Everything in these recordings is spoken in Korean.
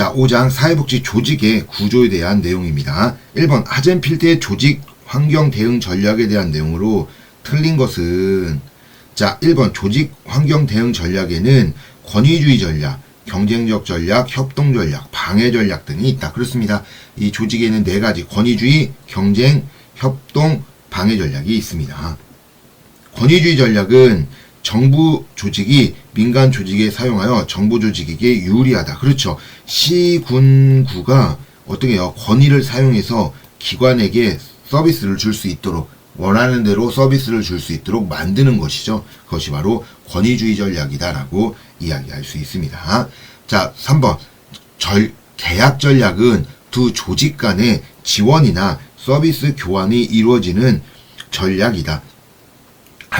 자, 5장 사회복지 조직의 구조에 대한 내용입니다. 1번 하젠필드의 조직 환경 대응 전략에 대한 내용으로 틀린 것은 자, 1번 조직 환경 대응 전략에는 권위주의 전략, 경쟁적 전략, 협동 전략, 방해 전략 등이 있다. 그렇습니다. 이 조직에는 네 가지 권위주의, 경쟁, 협동, 방해 전략이 있습니다. 권위주의 전략은 정부 조직이 민간 조직에 사용하여 정부 조직에게 유리하다. 그렇죠. 시군구가 어떻게 해요? 권위를 사용해서 기관에게 서비스를 줄 수 있도록 원하는 대로 서비스를 줄 수 있도록 만드는 것이죠. 그것이 바로 권위주의 전략이다라고 이야기할 수 있습니다. 자, 3번. 절, 계약 전략은 두 조직 간의 지원이나 서비스 교환이 이루어지는 전략이다.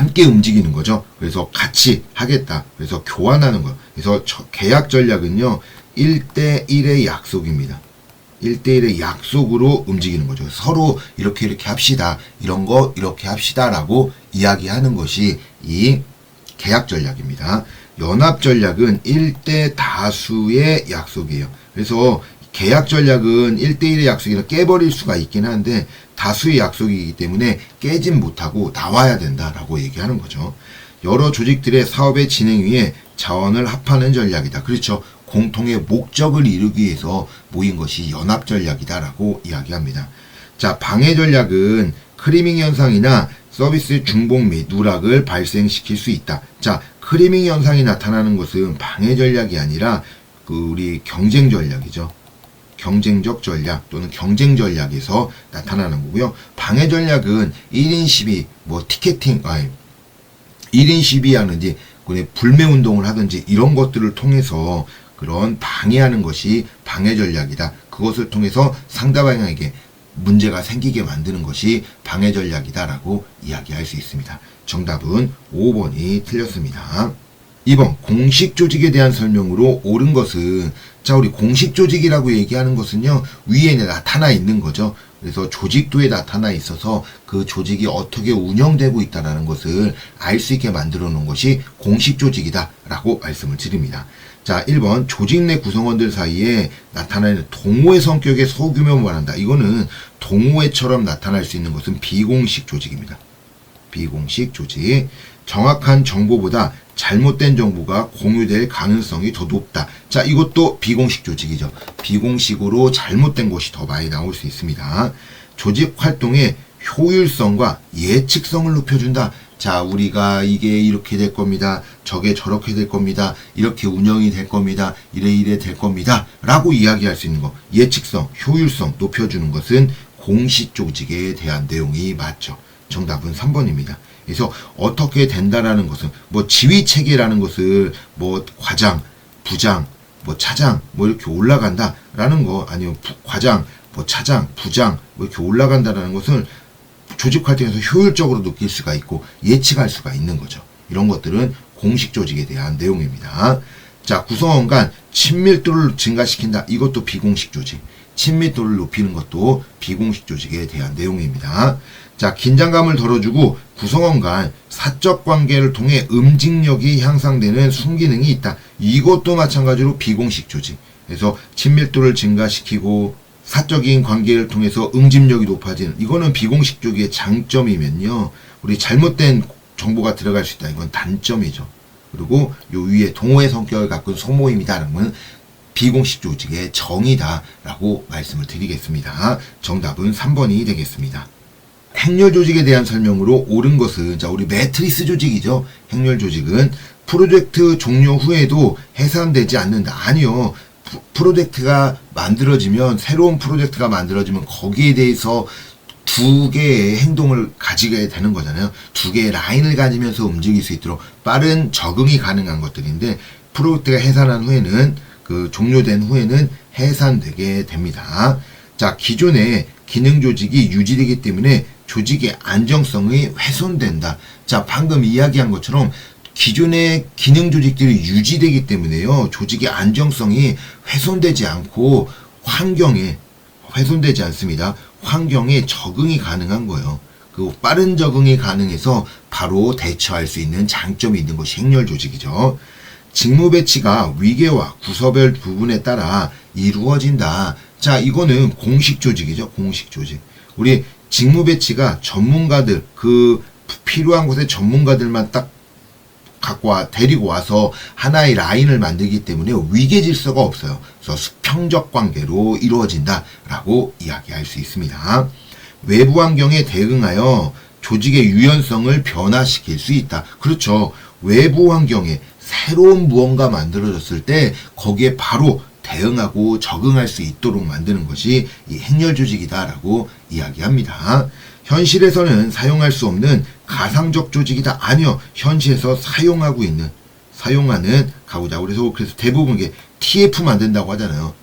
함께 움직이는 거죠. 그래서 같이 하겠다. 그래서 교환하는 거. 그래서 저- 계약 전략은요, 1대1의 약속입니다. 1대1의 약속으로 움직이는 거죠. 서로 이렇게 이렇게 합시다. 이런 거 이렇게 합시다 라고 이야기하는 것이 이 계약 전략입니다. 연합 전략은 1대 다수의 약속이에요. 그래서 계약 전략은 1대1의 약속이라 깨버릴 수가 있긴 한데 다수의 약속이기 때문에 깨진 못하고 나와야 된다라고 얘기하는 거죠. 여러 조직들의 사업의 진행 위해 자원을 합하는 전략이다. 그렇죠. 공통의 목적을 이루기 위해서 모인 것이 연합 전략이다라고 이야기합니다. 자, 방해 전략은 크리밍 현상이나 서비스 중복 및 누락을 발생시킬 수 있다. 자, 크리밍 현상이 나타나는 것은 방해 전략이 아니라 그 우리 경쟁 전략이죠. 경쟁적 전략 또는 경쟁 전략에서 나타나는 거고요. 방해 전략은 1인 시비, 뭐 티켓팅, 아니 1인 시비하는지 그냥 불매 운동을 하든지 이런 것들을 통해서 그런 방해하는 것이 방해 전략이다. 그것을 통해서 상대방에게 문제가 생기게 만드는 것이 방해 전략이다라고 이야기할 수 있습니다. 정답은 5번이 틀렸습니다. 2번 공식 조직에 대한 설명으로 옳은 것은 자 우리 공식 조직이라고 얘기하는 것은요 위에 나타나 있는 거죠. 그래서 조직도에 나타나 있어서 그 조직이 어떻게 운영되고 있다는 것을 알 수 있게 만들어 놓은 것이 공식 조직이다 라고 말씀을 드립니다. 자, 1번 조직 내 구성원들 사이에 나타나는 동호회 성격의 소규모 말한다. 이거는 동호회처럼 나타날 수 있는 것은 비공식 조직입니다. 비공식 조직. 정확한 정보보다 잘못된 정보가 공유될 가능성이 더 높다. 자, 이것도 비공식 조직이죠. 비공식으로 잘못된 것이 더 많이 나올 수 있습니다. 조직 활동의 효율성과 예측성을 높여준다. 자, 우리가 이게 이렇게 될 겁니다. 저게 저렇게 될 겁니다. 이렇게 운영이 될 겁니다. 이래 이래 될 겁니다. 라고 이야기할 수 있는 거. 예측성, 효율성 높여주는 것은 공식 조직에 대한 내용이 맞죠. 정답은 3번입니다. 그래서 어떻게 된다라는 것은 뭐 지휘 체계라는 것을 뭐 과장, 부장, 뭐 차장 뭐 이렇게 올라간다라는 거 아니면 부- 과장, 뭐 차장, 부장 뭐 이렇게 올라간다라는 것을 조직 활동에서 효율적으로 느낄 수가 있고 예측할 수가 있는 거죠. 이런 것들은 공식 조직에 대한 내용입니다. 자, 구성원 간 친밀도를 증가시킨다. 이것도 비공식 조직. 친밀도를 높이는 것도 비공식 조직에 대한 내용입니다. 자, 긴장감을 덜어주고 구성원 간 사적 관계를 통해 음직력이 향상되는 순기능이 있다. 이것도 마찬가지로 비공식 조직. 그래서 친밀도를 증가시키고 사적인 관계를 통해서 응집력이 높아지는 이거는 비공식 쪽의 장점이면요. 우리 잘못된 정보가 들어갈 수 있다. 이건 단점이죠. 그리고 요 위에 동호회 성격을 갖고 소모임이다라는 건 비공식 조직의 정의다라고 말씀을 드리겠습니다. 정답은 3번이 되겠습니다. 행렬 조직에 대한 설명으로 옳은 것은 자 우리 매트리스 조직이죠. 행렬 조직은 프로젝트 종료 후에도 해산되지 않는다. 아니요. 프- 프로젝트가 만들어지면 새로운 프로젝트가 만들어지면 거기에 대해서 두 개의 행동을 가지게 되는 거잖아요. 두 개의 라인을 가지면서 움직일 수 있도록 빠른 적응이 가능한 것들인데 프로젝트가 해산한 후에는 그 종료된 후에는 해산되게 됩니다. 자, 기존의 기능 조직이 유지되기 때문에 조직의 안정성이 훼손된다. 자, 방금 이야기한 것처럼 기존의 기능 조직들이 유지되기 때문에요. 조직의 안정성이 훼손되지 않고 환경에 훼손되지 않습니다. 환경에 적응이 가능한 거예요. 그 빠른 적응이 가능해서 바로 대처할 수 있는 장점이 있는 것이 행렬 조직이죠. 직무 배치가 위계와 구서별 부분에 따라 이루어진다. 자, 이거는 공식 조직이죠. 공식 조직. 우리 직무 배치가 전문가들, 그 필요한 곳에 전문가들만 딱 갖고 와, 데리고 와서 하나의 라인을 만들기 때문에 위계 질서가 없어요. 그래서 수평적 관계로 이루어진다라고 이야기할 수 있습니다. 외부 환경에 대응하여 조직의 유연성을 변화시킬 수 있다. 그렇죠. 외부 환경에 새로운 무언가 만들어졌을 때 거기에 바로 대응하고 적응할 수 있도록 만드는 것이 이 행렬 조직이다라고 이야기합니다. 현실에서는 사용할 수 없는 가상적 조직이다. 아니요. 현실에서 사용하고 있는 사용하는 가보자. 그래서 그래서 대부분 게 TF 만든다고 하잖아요.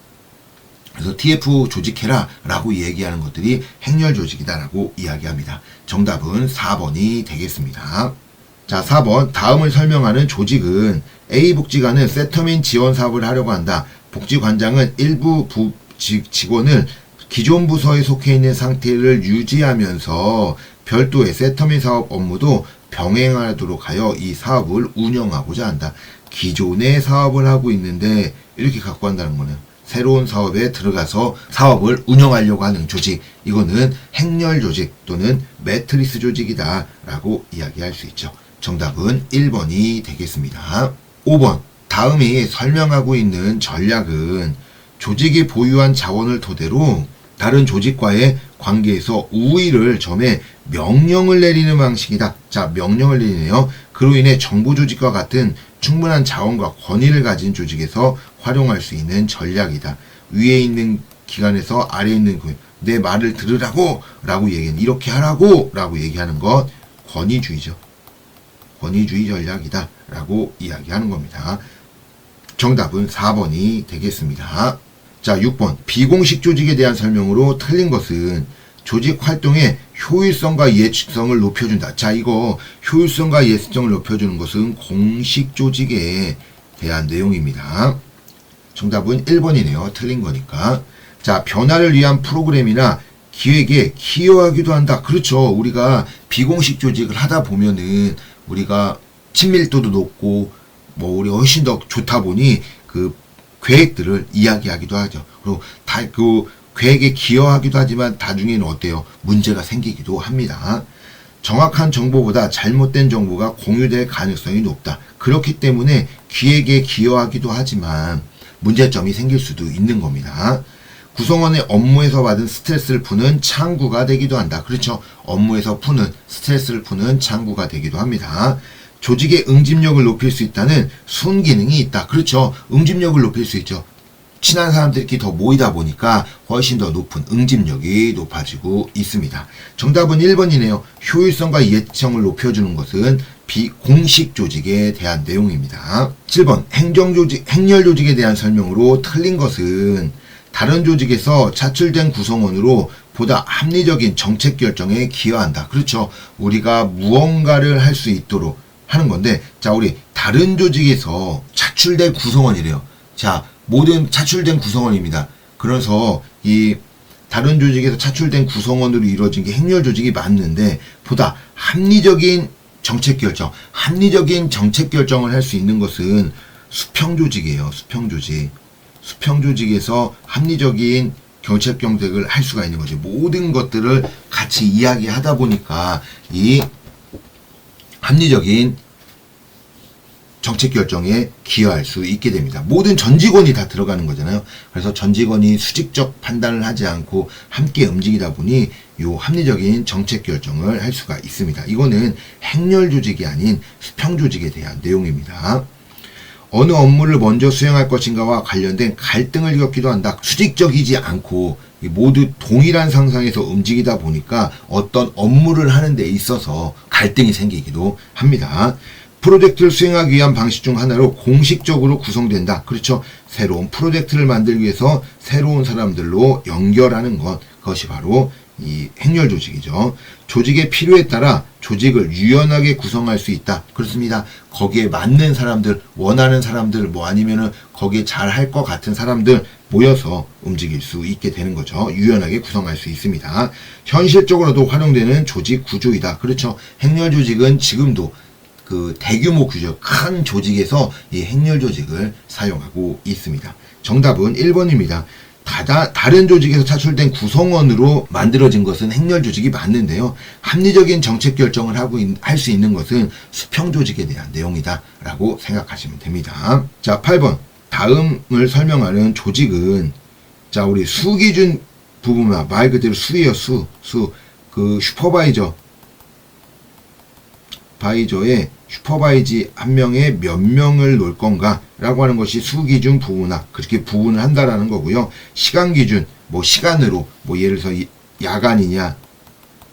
그래서 TF 조직해라 라고 얘기하는 것들이 행렬 조직이다라고 이야기합니다. 정답은 4번이 되겠습니다. 자, 4번. 다음을 설명하는 조직은 A 복지관은 세터민 지원 사업을 하려고 한다. 복지관장은 일부 부, 직, 직원을 기존 부서에 속해 있는 상태를 유지하면서 별도의 세터민 사업 업무도 병행하도록 하여 이 사업을 운영하고자 한다. 기존의 사업을 하고 있는데 이렇게 갖고 한다는 거네요. 새로운 사업에 들어가서 사업을 운영하려고 하는 조직. 이거는 행렬 조직 또는 매트리스 조직이다. 라고 이야기할 수 있죠. 정답은 1번이 되겠습니다. 5번. 다음이 설명하고 있는 전략은 조직이 보유한 자원을 토대로 다른 조직과의 관계에서 우위를 점해 명령을 내리는 방식이다. 자, 명령을 내리네요. 그로 인해 정부 조직과 같은 충분한 자원과 권위를 가진 조직에서 활용할 수 있는 전략이다. 위에 있는 기관에서 아래에 있는 그, 내 말을 들으라고 라고 얘기는 이렇게 하라고 라고 얘기하는 것 권위주의죠. 권위주의 전략이다 라고 이야기하는 겁니다. 정답은 4번이 되겠습니다. 자, 6번. 비공식 조직에 대한 설명으로 틀린 것은 조직 활동의 효율성과 예측성을 높여준다. 자, 이거 효율성과 예측성을 높여주는 것은 공식 조직에 대한 내용입니다. 정답은 1번이네요. 틀린 거니까. 자, 변화를 위한 프로그램이나 기획에 기여하기도 한다. 그렇죠. 우리가 비공식 조직을 하다 보면은 우리가 친밀도도 높고 뭐 우리 훨씬 더 좋다 보니 그 계획들을 이야기하기도 하죠. 그리고 다 그 계획에 기여하기도 하지만 나중에는 어때요? 문제가 생기기도 합니다. 정확한 정보보다 잘못된 정보가 공유될 가능성이 높다. 그렇기 때문에 기획에 기여하기도 하지만 문제점이 생길 수도 있는 겁니다. 구성원의 업무에서 받은 스트레스를 푸는 창구가 되기도 한다. 그렇죠. 업무에서 푸는 스트레스를 푸는 창구가 되기도 합니다. 조직의 응집력을 높일 수 있다는 순기능이 있다. 그렇죠. 응집력을 높일 수 있죠. 친한 사람들끼리 더 모이다 보니까 훨씬 더 높은 응집력이 높아지고 있습니다. 정답은 1번이네요. 효율성과 예측성을 높여주는 것은 비공식 조직에 대한 내용입니다. 7번 행정조직, 행렬조직에 대한 설명으로 틀린 것은 다른 조직에서 차출된 구성원으로 보다 합리적인 정책 결정에 기여한다. 그렇죠. 우리가 무언가를 할 수 있도록 하는 건데, 자, 우리 다른 조직에서 차출된 구성원이래요. 자, 모든 차출된 구성원입니다. 그래서 이 다른 조직에서 차출된 구성원으로 이루어진 게 행렬 조직이 맞는데, 보다 합리적인 정책 결정, 합리적인 정책 결정을 할 수 있는 것은 수평 조직이에요. 수평 조직. 수평 조직에서 합리적인 정책 경쟁을 할 수가 있는 거죠. 모든 것들을 같이 이야기하다 보니까 이 합리적인 정책 결정에 기여할 수 있게 됩니다. 모든 전 직원이 다 들어가는 거잖아요. 그래서 전 직원이 수직적 판단을 하지 않고 함께 움직이다 보니 요 합리적인 정책 결정을 할 수가 있습니다. 이거는 행렬 조직이 아닌 수평 조직에 대한 내용입니다. 어느 업무를 먼저 수행할 것인가와 관련된 갈등을 겪기도 한다. 수직적이지 않고 모두 동일한 상상에서 움직이다 보니까 어떤 업무를 하는 데 있어서 갈등이 생기기도 합니다. 프로젝트를 수행하기 위한 방식 중 하나로 공식적으로 구성된다. 그렇죠. 새로운 프로젝트를 만들기 위해서 새로운 사람들로 연결하는 것, 그것이 바로 이 행렬 조직이죠. 조직의 필요에 따라 조직을 유연하게 구성할 수 있다. 그렇습니다. 거기에 맞는 사람들, 원하는 사람들, 뭐 아니면은 거기에 잘 할 것 같은 사람들 모여서 움직일 수 있게 되는 거죠. 유연하게 구성할 수 있습니다. 현실적으로도 활용되는 조직 구조이다. 그렇죠. 행렬 조직은 지금도 그 대규모 규적, 큰 조직에서 이 행렬 조직을 사용하고 있습니다. 정답은 1번입니다. 다다, 다른 조직에서 차출된 구성원으로 만들어진 것은 행렬 조직이 맞는데요. 합리적인 정책 결정을 하고 할 수 있는 것은 수평 조직에 대한 내용이다라고 생각하시면 됩니다. 자, 8번. 다음을 설명하는 조직은 자, 우리 수 기준 부분만 말 그대로 수예요, 수. 수. 그 슈퍼바이저. 바이저의 슈퍼바이지 한 명에 몇 명을 놓을 건가? 라고 하는 것이 수 기준 부분화. 그렇게 부분을 한다라는 거고요. 시간 기준 뭐 시간으로 뭐 예를 들어서 이- 야간이냐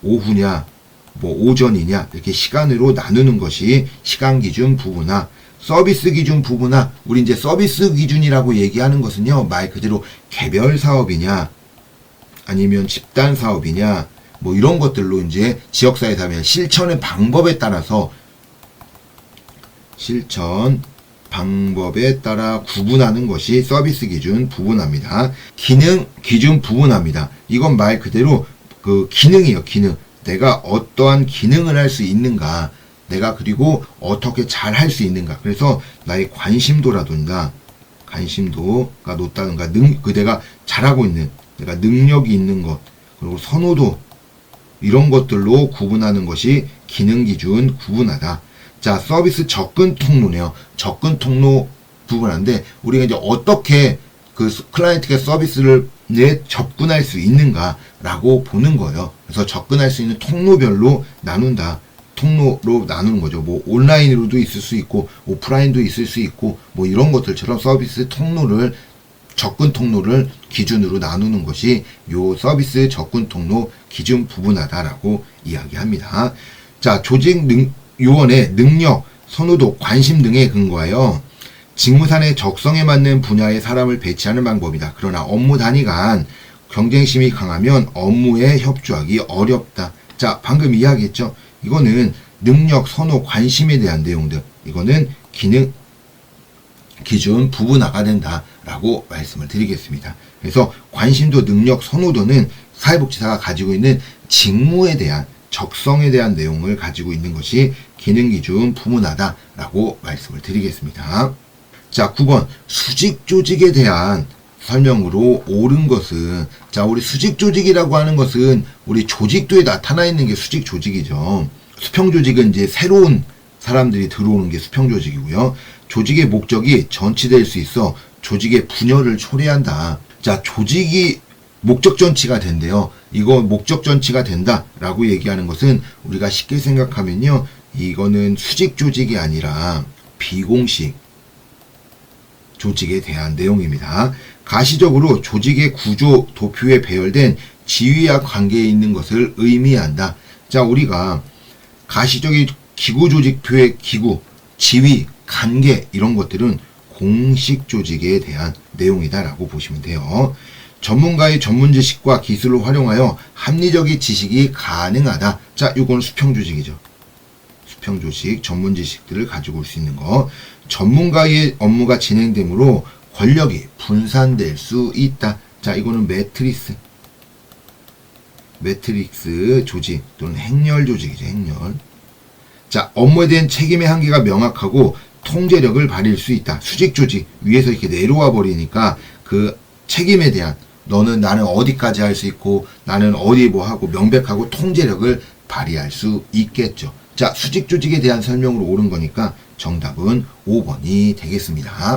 오후냐 뭐 오전이냐 이렇게 시간으로 나누는 것이 시간 기준 부분화 서비스 기준 부분화 우리 이제 서비스 기준이라고 얘기하는 것은요 말 그대로 개별 사업이냐 아니면 집단 사업이냐 뭐 이런 것들로 이제 지역사회 사회 실천의 방법에 따라서 실천 방법에 따라 구분하는 것이 서비스 기준 부분합니다. 기능 기준 부분합니다. 이건 말 그대로 그 기능이에요. 기능. 내가 어떠한 기능을 할 수 있는가. 내가 그리고 어떻게 잘 할 수 있는가. 그래서 나의 관심도라든가 관심도가 높다든가 능, 그 내가 잘하고 있는 내가 능력이 있는 것 그리고 선호도 이런 것들로 구분하는 것이 기능 기준 구분하다. 자, 서비스 접근 통로네요. 접근 통로 부분인데 우리가 이제 어떻게 그 스- 클라이언트가 서비스를 내 접근할 수 있는가라고 보는 거예요. 그래서 접근할 수 있는 통로별로 나눈다. 통로로 나누는 거죠. 뭐 온라인으로도 있을 수 있고 오프라인도 있을 수 있고 뭐 이런 것들처럼 서비스 통로를 접근 통로를 기준으로 나누는 것이 요 서비스 접근 통로 기준 부분하다라고 이야기합니다. 자, 조직 능, 요원의 능력, 선호도, 관심 등에 근거하여 직무산의 적성에 맞는 분야의 사람을 배치하는 방법이다. 그러나 업무 단위 간 경쟁심이 강하면 업무에 협조하기 어렵다. 자, 방금 이야기했죠? 이거는 능력, 선호, 관심에 대한 내용들. 이거는 기능, 기준 부분화가 된다라고 말씀을 드리겠습니다. 그래서 관심도, 능력, 선호도는 사회복지사가 가지고 있는 직무에 대한 적성에 대한 내용을 가지고 있는 것이 기능 기준 부분하다라고 말씀을 드리겠습니다. 자, 9번 수직 조직에 대한 설명으로 옳은 것은 자, 우리 수직 조직이라고 하는 것은 우리 조직도에 나타나 있는 게 수직 조직이죠. 수평 조직은 이제 새로운 사람들이 들어오는 게 수평 조직이고요. 조직의 목적이 전치될 수 있어 조직의 분열을 초래한다. 자, 조직이 목적 전치가 된대요. 이거 목적 전치가 된다라고 얘기하는 것은 우리가 쉽게 생각하면요. 이거는 수직 조직이 아니라 비공식 조직에 대한 내용입니다. 가시적으로 조직의 구조 도표에 배열된 지위와 관계에 있는 것을 의미한다. 자, 우리가 가시적인 기구 조직표의 기구, 지위, 관계 이런 것들은 공식 조직에 대한 내용이다라고 보시면 돼요. 전문가의 전문 지식과 기술을 활용하여 합리적인 지식이 가능하다. 자, 이건 수평 조직이죠. 수평 조직, 전문 지식들을 가지고 올 수 있는 거. 전문가의 업무가 진행되므로 권력이 분산될 수 있다. 자, 이거는 매트리스. 매트릭스 조직 또는 행렬 조직이죠, 행렬. 자, 업무에 대한 책임의 한계가 명확하고 통제력을 발휘할 수 있다. 수직 조직 위에서 이렇게 내려와 버리니까 그 책임에 대한 너는 나는 어디까지 할 수 있고 나는 어디 뭐 하고 명백하고 통제력을 발휘할 수 있겠죠. 자, 수직 조직에 대한 설명으로 옳은 거니까 정답은 5번이 되겠습니다.